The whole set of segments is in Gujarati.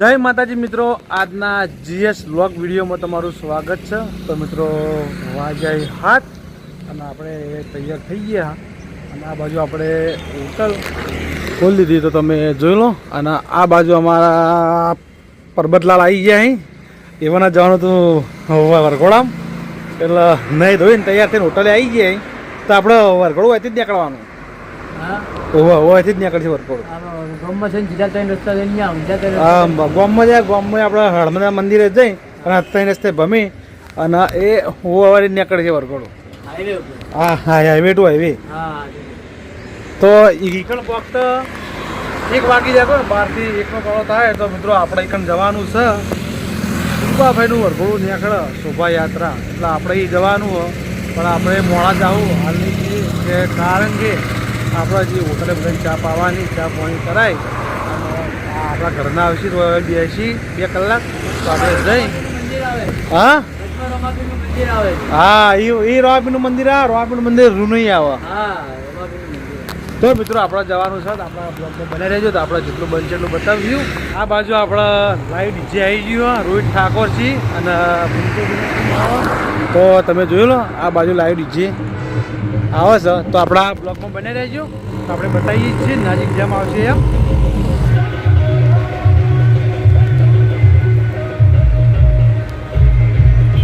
જય માતાજી મિત્રો, આજના જીએસ બ્લોગ વિડીયોમાં તમારું સ્વાગત છે. તો મિત્રો વાજાઈ હાથ અને આપણે તૈયાર થઈ ગયા. અને આ બાજુ આપણે હોટલ ખોલી દીધી. તો તમે જોઈ લો. અને આ બાજુ અમારા પરબતલાલ આવી ગયા અહીં. એવાના જવાનું હતું વરઘોડામ. એટલે નહીં ધોઈને તૈયાર થઈને હોટલે આવી ગયા તો આપણે વરઘોડું અહીંથી જ નીકળવાનું. ઓવા ઓવાથી જ નીકળશે વરઘોડું. આનો ગામમાં છે ને સીધા ત્રણ રસ્તા જઈને આમ હા ગામમાં જાય ગામમાં આપણે હળમદા મંદિરે જઈ અને અત્યારે રસ્તે ભમી અને એ હોવાવાળી નીકળે છે વરકોડો હા હા હાઈવે ટુ હાઈવે હા તો ઈકણ ફક્ત એક વાગી જાય કોઈ બારથી એકનો કાળો થાય. તો મિત્રો આપણે ઈકણ જવાનું છે. ઉપાભાઈનું વરઘોડું નીકળે શોભાયાત્રા. એટલે આપણે જવાનું પણ આપણે મોડા જવું. હાલની કે કારણ કે આપણે જે હોટલે બધાને ચા પાવાની, ચા પાણી કરાય આપણા ઘરના આવશે તો બેસી બે કલાક, તો આપણે જઈ. આવે હા આવે હા એ રોબીનું મંદિર આ રોબીનું મંદિર રૂનઈ આવે. તો મિત્રો આપણે જવાનું છે આપણા બ્લોગમાં બને રહેજો, તો આપણે જેટલું બનશે એટલું બતાવ્યું આ બાજુ આપણા લાઈવ ડીજે આવી ગયું રોહિત ઠાકોર છી અને તો તમે જોયું લો, આ બાજુ લાઈવ ડીજે આવે સર તો આપણા બ્લોગમાં બને રહેજો. તો આપણે બતાવીએ છીએ નજીક જેમ આવશે એમ.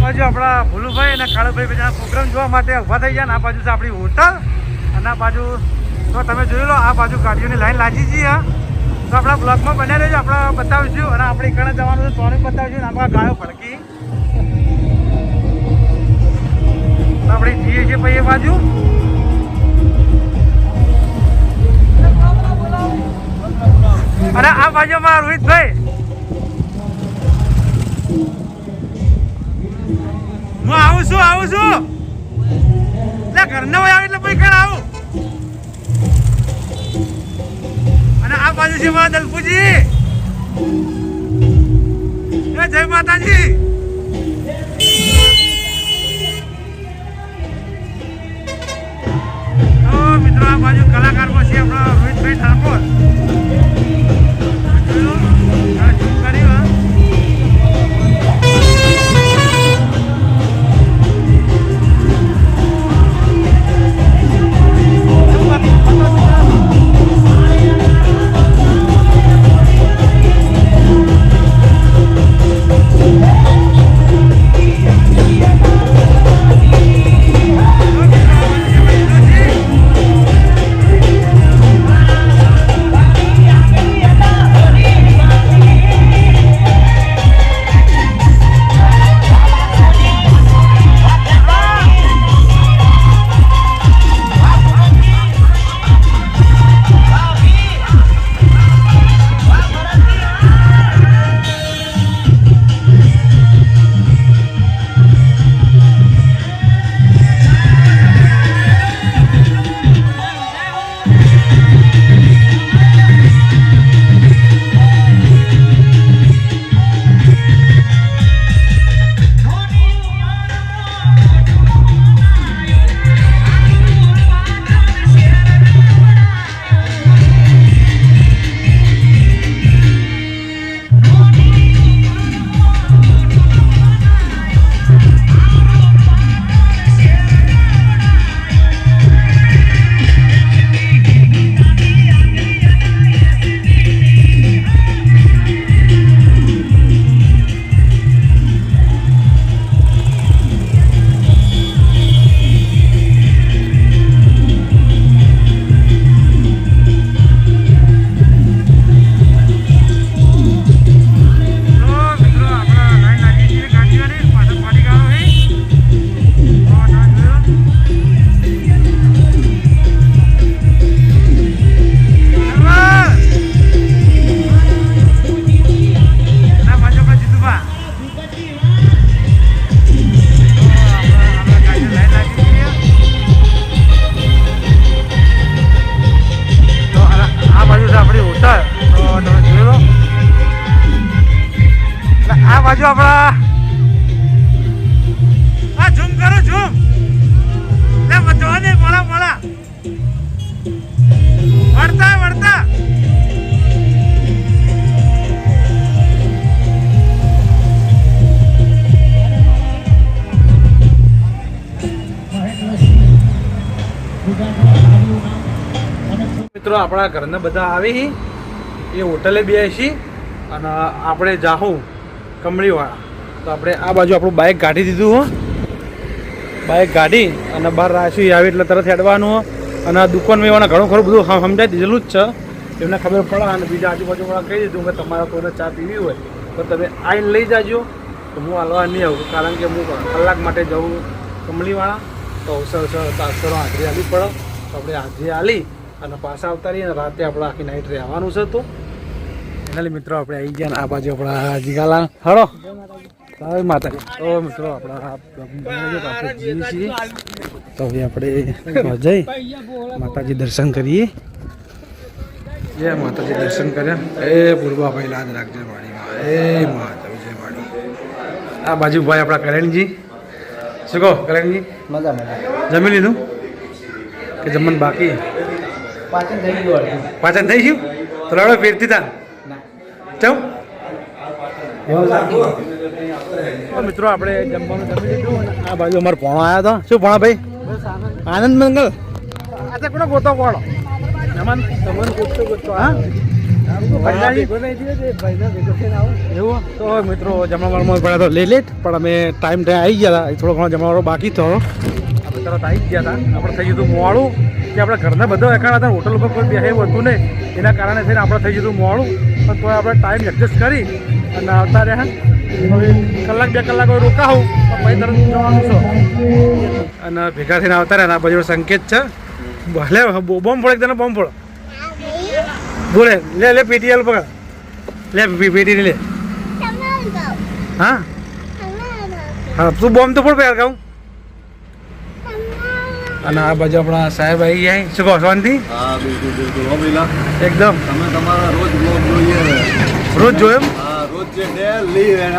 બાજુ આપણા ભૂલુભાઈ અને કાળુભાઈ બધા પ્રોગ્રામ જોવા માટે ઊભા થઈ ગયા ને આ બાજુ છે આપણી હોટલ. અને આ બાજુ, તો તમે જોઈ લો, આ બાજુ ગાડીઓની લાઈન લાગી છે. તો આપણા બ્લોગમાં બન્યા રહેજો, આપણે બતાવીશું. અને આપણે કણે જવાનું છે તોને બતાવીશું અને આપણા ગાયો ભડકી. આપણે જઈએ છીએ પછી એ બાજુ. અને આ બાજુમાં રોહિતભાઈ. હું આવું છું આવું છું. એટલે ઘરના હોય આવે એટલે પછી ઘર આવું. અને આ બાજુ છે મારા દલપુજી. જય માતાજી. મિત્રો, આ બાજુ કલાકારમાં છે આપણા રોહિતભાઈ છું આપણા આ ઝૂમ કરો, ઝૂમ. લે જોને મળા મળા. વળતા વળતા. મિત્રો, આપણા ઘરના બધા આવી એ હોટલે બેસી અને આપણે જાઉં કમળીવાળા. તો આપણે આ બાજુ આપણું બાઇક કાઢી દીધું હો. બાઇક કાઢી અને બહાર રાશી આવી એટલે તરત હેડવાનું હો. અને આ દુકાનમાં ઘણું ખરું બધું સમજાય દીધેલું જ છે. એમને ખબર પડે અને બીજા આજુબાજુવાળા કહી દીધું કે તમારે કોઈને ચા પીવી હોય. તો તમે આવીને લઈ જાજો. તો હું હાલવા નહીં આવું. કારણ કે હું કલાક માટે જવું કમળીવાળા. તો અવસર અવસર હાજરી આપવી પડે. તો આપણે હાજરી હાલી અને પાછા આવતા રહીએ અને રાતે આપણે આખી નાઇટ રહેવાનું છે તો. એના મિત્રો આપણે આવી ગયા ને આ બાજુ આપણા જીગાલા હળો જય માતાજી. તો મિત્રો આપણા આપણે જઈએ છીએ. તો હવે આપણે જઈ માતાજી દર્શન કરીએ. જય માતાજી દર્શન કર્યા. એ પૂર્વાભાઈ લાજ રાખજે માડીમાં એ માતા વિજય માડી આ બાજુ ભાઈ આપણા કરેણજી. શું કહો કરેણજી? મજા મજા જમી લીધું? કે જમવાનું બાકી? પાચન થઈ ગયું અડધું. પાછળ થઈ ગયું? તો લડો ફેરતી તા. ના. ચમ? મિત્રો આપણે જમવાનું જમી લીધું આ બાજુ અમારે પોણો આવ્યા હતા શું પોણા ભાઈ? આનંદ. મંગલ? આ તો કોનો ગોતો કોણો નમન તમને ગોતતો ગોતતો હા? એવું? તો મિત્રો જમણવારમાં પડ્યા તો લઈ લેટ પણ અમે ટાઈમ ટાઈમ આવી ગયા. હતા થોડો ઘણો જમણવાળો બાકી હતો આપણે તરત આવી ગયા હતા. આપણે થઈ ગયું મોડું કે આપણે ઘરના બધા એકાણા હતા હોટલ ઉપર કોઈ બેસે એવું હતું નહીં. એના કારણે થઈને આપણે થઈ ગયું મોડું. પણ તો આપણે ટાઈમ એડજસ્ટ કરી અને આવતા રહ્યા. હવે કલાક બે કલાક હવે રોકાવું પછી તરત જવાનું છે. અને ભેગા થઈને આવતા રહ્યા બાજુ સંકેત છે. ભલે બોમ્બ ફોડે તને બોમ્બ ફોડો? બોલે લે લે પેટી હાલ પકડ. લે પેટી લે. હા? હા તું બોમ્બ તો ફોડ પહેર કહું. અને આ બાજુ આપણા સાહેબ આવી જાય શું કહો શાંતિ? હા બિલકુલ બિલકુલ. પેલા એકદમ. તમે તમારા રોજ બ્લોગ જોઈએ. રોજ જોયો એમ? હા રોજ જે ડેલી એમ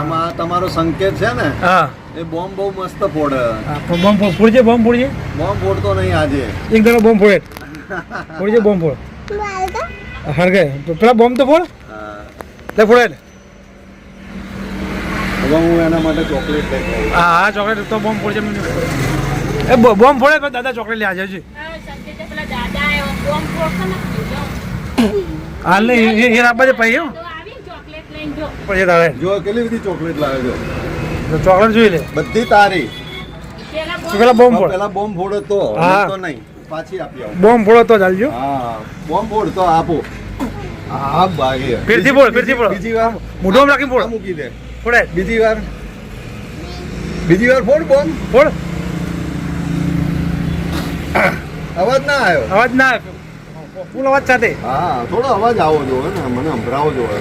આમાં તમારો સંકેત છે ને હા. એ બોમ્બ બહુ મસ્ત ફોડે. બોમ્બ ફોડ ફોડજે બોમ્બ ફોડજે. બોમ્બ ફોડતો નહીં આજે. એક દાડો બોમ્બ ફોડે. ફોડજે બોમ્બ ફોડ. હળગે પેલા બોમ્બ તો ફોડ. હા. લે ફોડે હવે હું એના માટે ચોકલેટ લઈ હા હા ચોકલેટ તો બોમ્બ ફોડજે. મને એ બો- બોમ્બ ફોડે તો દાદા ચોકલેટ લે આજે છે હાલ ને એ આપવા લઈને જો. પછી તારે જો કેટલી બધી ચોકલેટ લાવ્યો તો ચોકલેટ જોઈ લે. બધી તારી. પેલા બોમ્બ ફોડ. પેલા બોમ્બ ફોડો તો હા. નહીં તો નહીં. પાછી આપી આવો. બોમ્બ ફોડો તો ચાલજો. હા બોમ્બ ફોડ તો આપો. હા ભાગે. ફેરથી ફોડ ફેરથી ફોડ. બીજી વાર મોઢામાં રાખી ફોડ. મૂકી દે. ફોડે. બીજી વાર. બીજી વાર ફોડ બોમ્બ. ફોડ. અવાજ ના આવ્યો? અવાજ ના ફૂલ અવાજ સાથે. હા થોડો અવાજ આવો જોવે ને મને સંભળાવો જોવે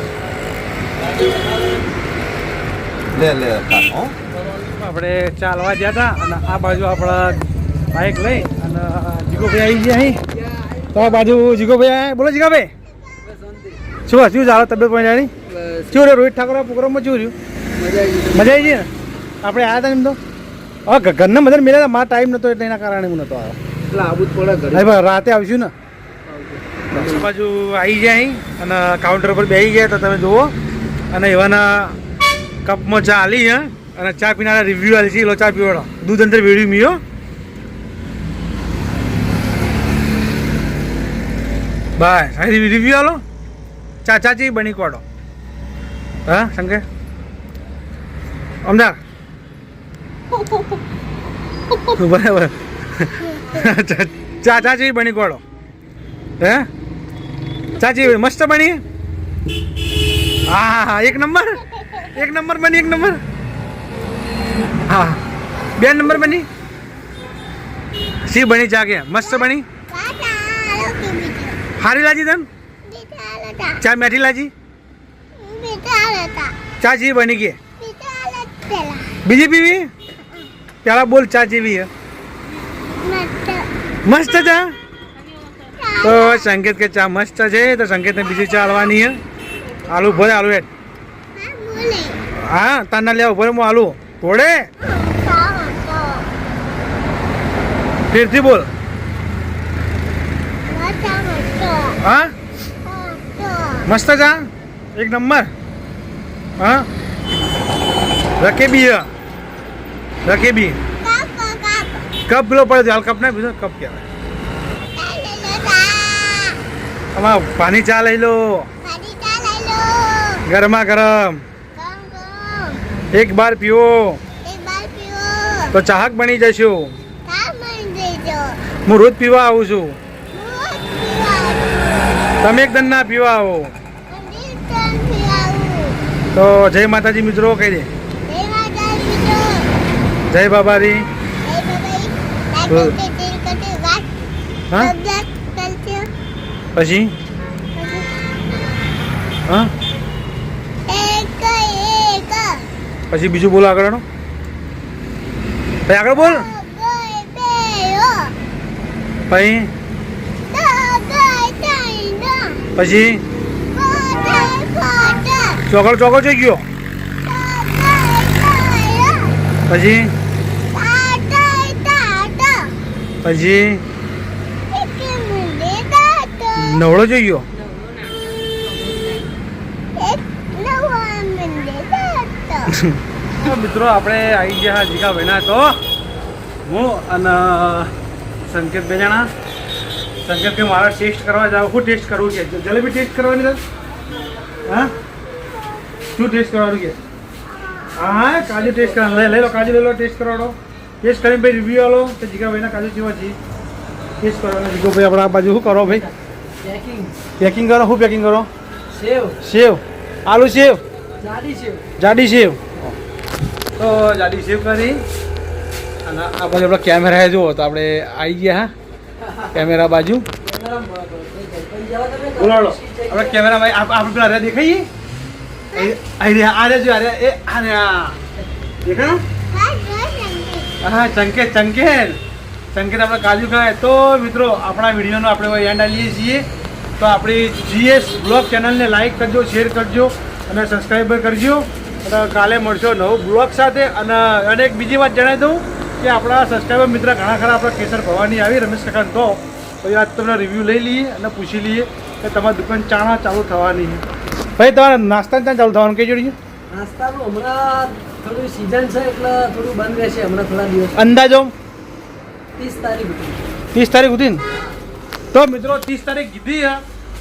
લે લે આપણે ચાલવા ગયા હતા અને આ બાજુ આપણા બાઇક લઈ અને જીગોભાઈ આવી ગયા અહીં. તો આ બાજુ જીગોભાઈ આવ્યા બોલો જીગાભાઈ. શું શું ચાલો તબિયત પાણી શું રે રોહિત ઠાકોર પ્રોગ્રામમાં શું રહ્યું? મજા આવી ગઈ ને? આપણે આવ્યા હતા એમ તો? હા ઘરના બધા મેળ્યા મારા ટાઈમ નહોતો એટલે એના કારણે હું નહોતો આવ્યો. એટલે આવું પડે ઘરે. રાતે આવશું ને. બાજુ આવી જાય અહીં અને કાઉન્ટર પર બેસી ગયા તો તમે જુઓ. અને એવાના કપમાં ચા આલી હે. અને ચા પીનારા રિવ્યુ આલી છે. લો ચા પીવાડો દૂધ અંદર વેડ્યું મીયો બાય સારી રિવ્યુ આલો. ચા ચાચી બની કોડો? હા સંગે અમદાવાદ? બરાબર. ચા ચા બની ગોળો. હે? ચાચી મસ્ત બની? હા હા એક નંબર? એક નંબર બની, એક નંબર? હા બે નંબર બની? સી બની કે? મસ્ત બની? હારી લાજી તન? ચા મેઠી લાજી? ચા બની ગઈ બીજી પીવી? પેલા બોલ ચા જેવી હે. મસ્ત ચા? તો સંકેત કે ચા મસ્ત છે, તો સંકેતને બીજી ચા આલવાની હે. આલુ ભરે આલુ હેઠ. હા, તાના લેવા ભરે હું આલુ. ઘોડે ફેરથી બોલ. હા? મસ્ત ચા? એક નંબર. હા? રકેબી રકેબી. કપ પેલો પડે હાલ કપ ના બીજો કપ કહેવાય આમાં પાણી ચા લઈ લો ગરમા ગરમ એક બાર પીવો તો ચાહક બની જશું હું રોજ પીવા આવું છું તમે એક દન ના પીવા આવો તો જય માતાજી મિત્રો કહી દે જય માતા પીજો જય બાબારી જય બાબાઈ બોલ. લાઈક કરતે શેર કરતે વાત હા? પછી? હા? પછી બીજું બોલો આગળ પછી આગળ બોલ. પછી? પછી? ચોકડ ચોકડ જઈ ગોય. પછી? પછી? નવળો જોઈ ગયો? મિત્રો, આપણે આવી ગયા જીગા ભાઈના તો. હું અને સંકેત બે જણા. સંકેત કે મારા ટેસ્ટ કરવા જાવ. શું ટેસ્ટ કરવું કે? જલેબી ટેસ્ટ કરવાની હા? શું ટેસ્ટ કરવાનું કે? હા હા કાજુ ટેસ્ટ કરવાનું લઈ લો કાજુ લઈ લો, ટેસ્ટ કરવાનો ટેસ્ટ કરીને ભાઈ રિવ્યુ આલો કે જીગા ભાઈના કાજુ જેવા છે ટેસ્ટ કરવાનો જીગો ભાઈ આપણે આ બાજુ શું કરો ભાઈ? પેકિંગ પેકિંગ કરો? શું પેકિંગ કરો? સેવ સેવ આલુ સેવ જાડી સેવ જાડી સેવ તો જાડી સેવ કરી. અને આ બાજુ આપણા કેમેરા જુઓ તો આપણે આવી ગયા હા? કેમેરા બાજુ. બોલાડો આપણે કેમેરામાં આપણે પેલા દેખાઈએ? અહીં રહ્યા આ રહ્યા જો આ રહ્યા. એ આ રહ્યા. દેખાય હા ચંકેત ચંકેત ચંકેત આપણે કાજુ ખાય. તો મિત્રો, આપણા વિડીયોનો આપણે એન્ડ આવીએ છીએ. તો આપણી જીએસ બ્લોગ ચેનલને લાઈક કરજો શેર કરજો અને સબસ્ક્રાઈબર કરજો. અને કાલે મળશો નવો બ્લોગ સાથે. અને અને એક બીજી વાત જણાવી દઉં કે આપણા સબસ્ક્રાઈબર મિત્ર ઘણા ખરા આપણા કેસર ભવાની આવી, રમેશ કાકા તો પછી આજ તમને રિવ્યૂ લઈ લઈએ અને પૂછી લઈએ કે તમારી દુકાન ચાણા ચાલુ થવાની ભાઈ, તમારે નાસ્તા ચાલુ થવાનું કઈ જોડી નાસ્તાનું હમણાં થોડું સીઝન છે એટલે થોડું બંધ રહેશે હમણાં થોડા દિવસ. અંદાજો? ત્રીસ તારીખ ત્રીસ તારીખ સુધી? તો મિત્રો ત્રીસ તારીખ કીધી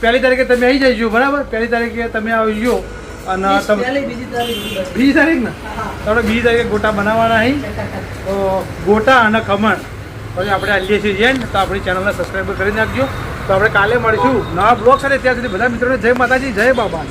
પહેલી તારીખે તમે આવી જજો બરાબર? પહેલી તારીખે તમે આવી ગયો અને તમે બીજી તારીખ. ને? તો આપણે બીજી તારીખે ગોટા બનાવવાના અહીં તો ગોટા અને ખમણ. પછી આપણે આલીએ છીએ એન્ડ તો આપણી ચેનલને સબસ્ક્રાઈબ કરી નાખજો. તો આપણે કાલે મળીશું નવા બ્લોગ સાથે. ત્યાં સુધી બધા મિત્રોને જય માતાજી જય બાબા.